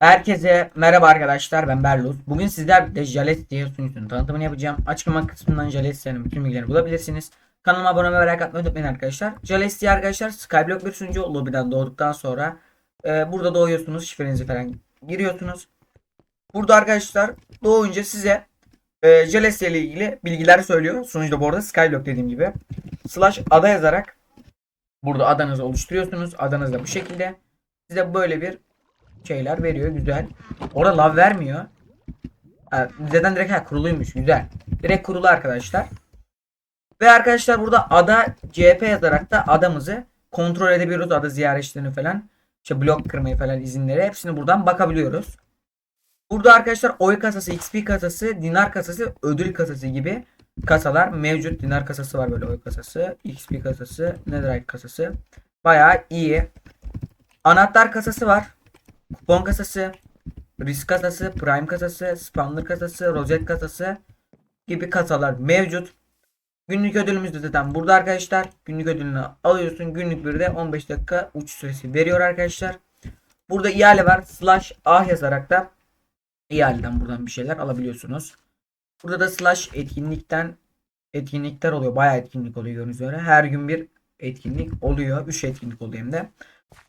Herkese merhaba arkadaşlar ben Berluz. Bugün sizler de Jales diye sunucusunun tanıtımını yapacağım. Açıklama kısmından Jales'lerin bütün bilgilerini bulabilirsiniz. Kanalıma abone ve like atmayı unutmayın arkadaşlar. Jales diye arkadaşlar Skyblock bir sunucu lobiden doğduktan sonra e, burada doğuyorsunuz şifrenizi falan giriyorsunuz. Burada arkadaşlar doğunca size e, Jales ile ilgili bilgiler söylüyor. Sunucuda bu arada Skyblock dediğim gibi. Slash ada yazarak burada adanızı oluşturuyorsunuz. Adanız da bu şekilde. Size böyle bir şeyler veriyor güzel. Orada lav vermiyor. Ha, Z'den direkt ha, kuruluymuş güzel. Direkt kurulu arkadaşlar. Ve arkadaşlar burada ada CP yazarak da adamızı kontrol edebiliyoruz. Ada ziyaretçilerini falan. İşte blok kırmayı falan izinleri hepsini buradan bakabiliyoruz. Burada arkadaşlar oy kasası, XP kasası, dinar kasası, ödül kasası gibi kasalar mevcut. Dinar kasası var böyle oy kasası, XP kasası, netherite kasası. Bayağı iyi. Anahtar kasası var. Kupon kasası, risk kasası, prime kasası, spawner kasası, rozet kasası gibi kasalar mevcut. Günlük ödülümüz de zaten burada arkadaşlar. Günlük ödülünü alıyorsun. Günlük bir de 15 dakika uç süresi veriyor arkadaşlar. Burada ihale var. Slash ah yazarak da ihaleden buradan bir şeyler alabiliyorsunuz. Burada da slash etkinlikten etkinlikler oluyor. Bayağı etkinlik oluyor gördüğünüz üzere. Her gün bir etkinlik oluyor. 3 etkinlik oluyor hem de.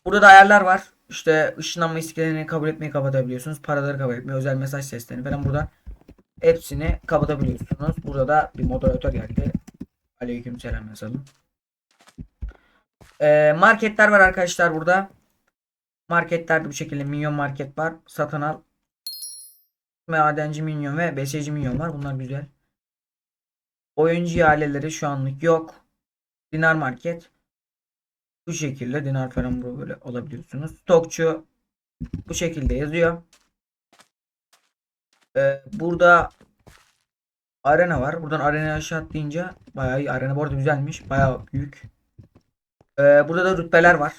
Burada da ayarlar var. İşte ışınlanma isteklerini kabul etmeyi kapatabiliyorsunuz. Paraları kabul etmeyi, özel mesaj seslerini falan buradan hepsini kapatabiliyorsunuz. Burada da bir moderatör geldi. Aleykümselam yazalım. Ee, marketler var arkadaşlar burada. Marketlerde bu şekilde minyon market var. Satın al. Madenci minyon ve besleyici minyon var. Bunlar güzel. Oyuncu ihaleleri şu anlık yok. Dinar market. Bu şekilde dinar bu böyle alabiliyorsunuz. Stokçu bu şekilde yazıyor. Ee, burada arena var. Buradan arenaya aşağı atlayınca bayağı iyi. Arena bu arada güzelmiş. Bayağı büyük. Ee, burada da rütbeler var.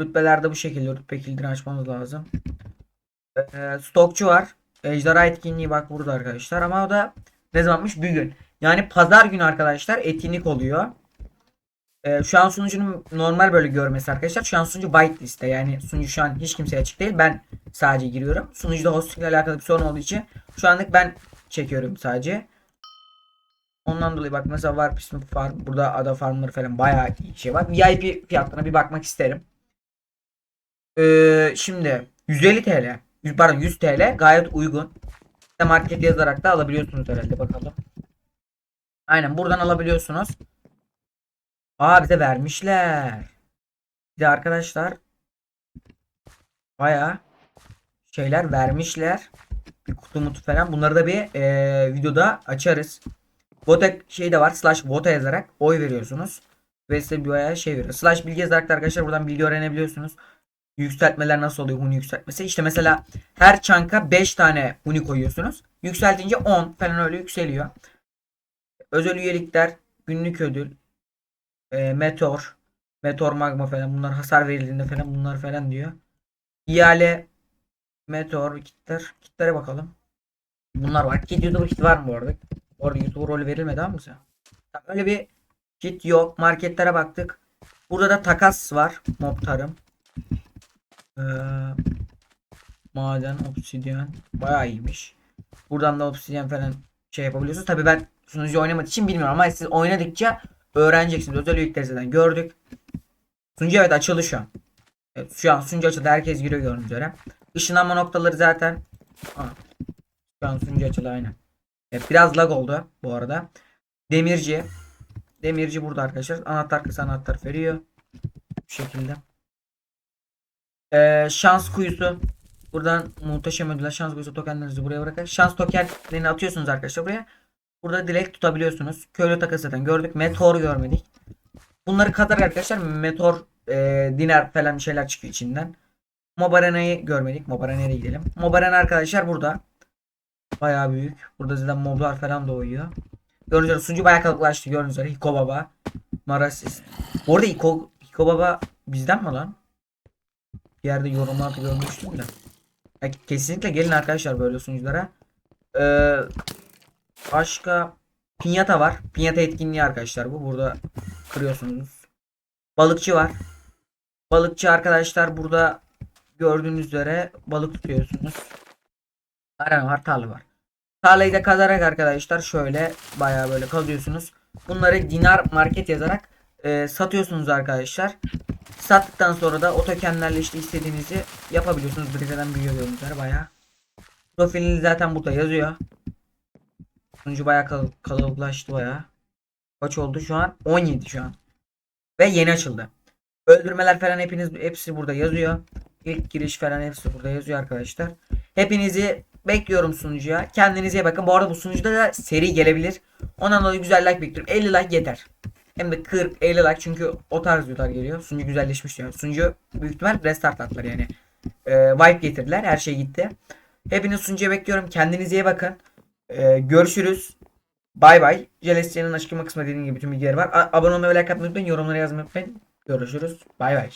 Rütbelerde bu şekilde rütbe kilidini açmamız lazım. Ee, stokçu var. Ejderha etkinliği bak burada arkadaşlar. Ama o da ne zamanmış? Bugün. Yani pazar günü arkadaşlar etkinlik oluyor. Ee, şu an sunucunun normal böyle görmesi arkadaşlar. Şu an sunucu whitelist'te yani sunucu şu an hiç kimseye açık değil. Ben sadece giriyorum. Sunucuda hosting ile alakalı bir sorun olduğu için şu anlık ben çekiyorum sadece. Ondan dolayı bak mesela var Prism Farm burada ada farmları falan bayağı iyi şey var. VIP fiyatlarına bir bakmak isterim. Ee, şimdi 150 TL. Pardon 100 TL gayet uygun. Market yazarak da alabiliyorsunuz herhalde bakalım. Aynen buradan alabiliyorsunuz. Aa bize vermişler. Bir de arkadaşlar baya şeyler vermişler. Bir kutu mutu falan. Bunları da bir eee, videoda açarız. Vote şey de var. Slash vote yazarak oy veriyorsunuz. Ve size bir bayağı şey veriyor. Slash bilgi yazarak da arkadaşlar buradan bilgi öğrenebiliyorsunuz. Yükseltmeler nasıl oluyor huni yükseltmesi. İşte mesela her çanka 5 tane huni koyuyorsunuz. Yükseltince 10 falan öyle yükseliyor. Özel üyelikler, günlük ödül, e, meteor, meteor magma falan bunlar hasar verildiğinde falan bunlar falan diyor. İhale, meteor, kitler, kitlere bakalım. Bunlar var. Kit YouTuber kit var mı bu arada? Bu arada YouTuber rolü verilmedi ama bize. Tamam, Öyle bir kit yok. Marketlere baktık. Burada da takas var. Mob tarım. Ee, maden, obsidyen. Bayağı iyiymiş. Buradan da obsidyen falan şey yapabiliyorsunuz. Tabii ben sunucu oynamadığı için bilmiyorum ama siz oynadıkça öğreneceksiniz. Özel üyelikleri zaten gördük. Sunucu evet açıldı şu an. Evet, şu an sunucu açıldı. Herkes giriyor gördüğünüz üzere. Işınlanma noktaları zaten. Ha. Şu an sunucu açıldı aynen. Evet, biraz lag oldu bu arada. Demirci. Demirci burada arkadaşlar. Anahtar kısa anahtar veriyor. Bu şekilde. Ee, şans kuyusu. Buradan muhteşem ödüller şans kuyusu tokenlerinizi buraya bırakın. Şans tokenlerini atıyorsunuz arkadaşlar buraya. Burada direkt tutabiliyorsunuz. Köylü takası zaten gördük. Meteor görmedik. Bunları kadar arkadaşlar meteor e, dinar falan bir şeyler çıkıyor içinden. Mobarena'yı görmedik. Mobarena'ya gidelim. Mobarena arkadaşlar burada. Bayağı büyük. Burada zaten moblar falan doğuyor. Gördüğünüz üzere sunucu bayağı kalıplaştı. Gördüğünüz üzere Hiko Baba. Marasis. Bu arada Hiko, Hiko Baba bizden mi lan? Bir yerde yorumlarda görmüştüm de. Ya kesinlikle gelin arkadaşlar böyle sunuculara. Ee, Başka pinyata var. Pinyata etkinliği arkadaşlar bu. Burada kırıyorsunuz. Balıkçı var. Balıkçı arkadaşlar burada gördüğünüz üzere balık tutuyorsunuz. Arena var, tarla var. Tarlayı da kazarak arkadaşlar şöyle bayağı böyle kazıyorsunuz. Bunları dinar market yazarak e, satıyorsunuz arkadaşlar. Sattıktan sonra da o tokenlerle işte istediğinizi yapabiliyorsunuz. Brita'dan büyüyor üzere bayağı. Profiliniz zaten burada yazıyor. Sunucu bayağı kal kalabalıklaştı bayağı. Kaç oldu şu an? 17 şu an. Ve yeni açıldı. Öldürmeler falan hepiniz hepsi burada yazıyor. İlk giriş falan hepsi burada yazıyor arkadaşlar. Hepinizi bekliyorum sunucuya. Kendinize iyi bakın. Bu arada bu sunucuda da seri gelebilir. Ondan dolayı güzel like bekliyorum. 50 like yeter. Hem de 40 50 like çünkü o tarz videolar geliyor. Sunucu güzelleşmiş diyor. Sunucu büyük ihtimal restart attılar yani. Ee, wipe getirdiler. Her şey gitti. Hepiniz sunucuya bekliyorum. Kendinize iyi bakın. Ee, görüşürüz. Bay bay. Celestia'nın açıklama kısmında dediğim gibi bütün bilgileri var. A- abone olmayı ve like atmayı unutmayın. Yorumlara yazmayı unutmayın. Görüşürüz. Bay bay.